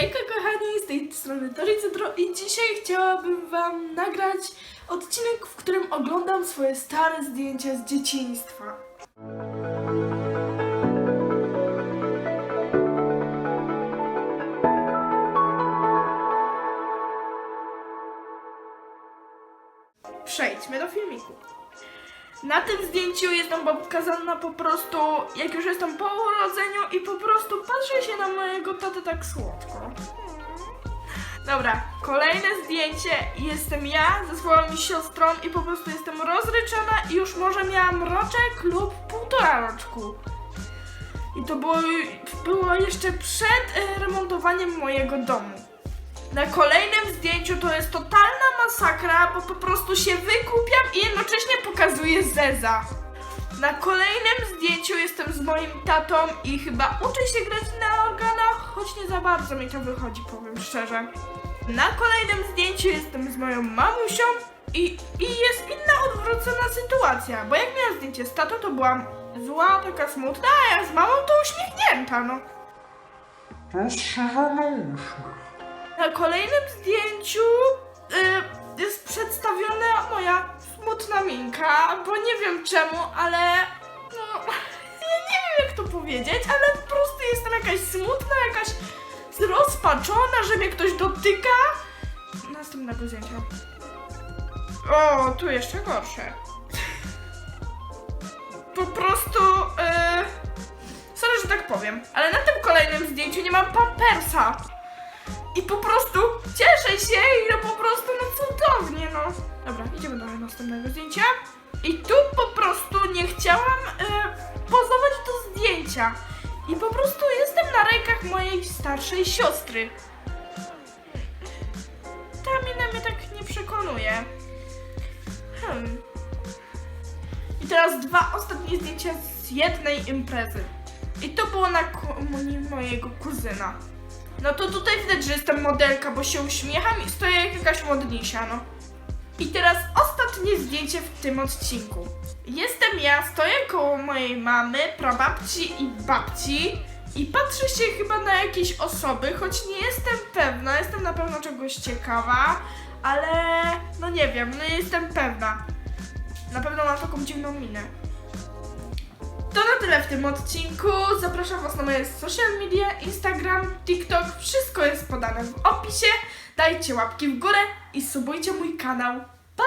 Hejka kochani, z tej strony Tori i dzisiaj chciałabym wam nagrać odcinek, w którym oglądam swoje stare zdjęcia z dzieciństwa. Przejdźmy do filmiku. Na tym zdjęciu jestem pokazana po prostu, jak już jestem po urodzeniu i po prostu patrzę się na mojego tatę tak słodko. Dobra, kolejne zdjęcie. Jestem ja ze swoją siostrą i po prostu jestem rozryczona i już może miałam roczek lub półtora roczku. I to było, było jeszcze przed e, remontowaniem mojego domu. Na kolejnym zdjęciu masakra, bo po prostu się wykupiam i jednocześnie pokazuję Zeza. Na kolejnym zdjęciu jestem z moim tatą i chyba uczę się grać na organach, choć nie za bardzo mi to wychodzi, powiem szczerze. Na kolejnym zdjęciu jestem z moją mamusią i, i jest inna odwrócona sytuacja, bo jak miałam zdjęcie z tatą, to byłam zła, taka smutna, a jak z mamą to uśmiechnięta, no. Rozszerzony uśmiech. Na kolejnym zdjęciu y, jest przedstawiona moja smutna minka, bo nie wiem czemu, ale no, ja nie wiem jak to powiedzieć, ale po prostu jestem jakaś smutna, jakaś zrozpaczona, że mnie ktoś dotyka. Następnego zdjęcia. O, tu jeszcze gorsze. Po prostu, y, sorry, że tak powiem, ale na tym kolejnym zdjęciu nie mam pampersa. I po prostu idziemy do następnego zdjęcia. I tu po prostu nie chciałam e, pozować do zdjęcia. I po prostu jestem na rękach mojej starszej siostry. Ta mina mnie tak nie przekonuje. Hmm. I teraz dwa ostatnie zdjęcia z jednej imprezy. I to było na komunii mojego kuzyna. No to tutaj widać, że jestem modelka, bo się uśmiecham i stoję jak jakaś modnisia, no. I teraz ostatnie zdjęcie w tym odcinku. Jestem ja, stoję koło mojej mamy, prababci i babci i patrzę się chyba na jakieś osoby, choć nie jestem pewna, jestem na pewno czegoś ciekawa, ale no nie wiem, no jestem pewna. Na pewno mam taką dziwną minę. To na tyle w tym odcinku. Zapraszam Was na moje social media, Instagram, TikTok. Wszystko jest podane w opisie. Dajcie łapki w górę i subujcie mój kanał. Pa!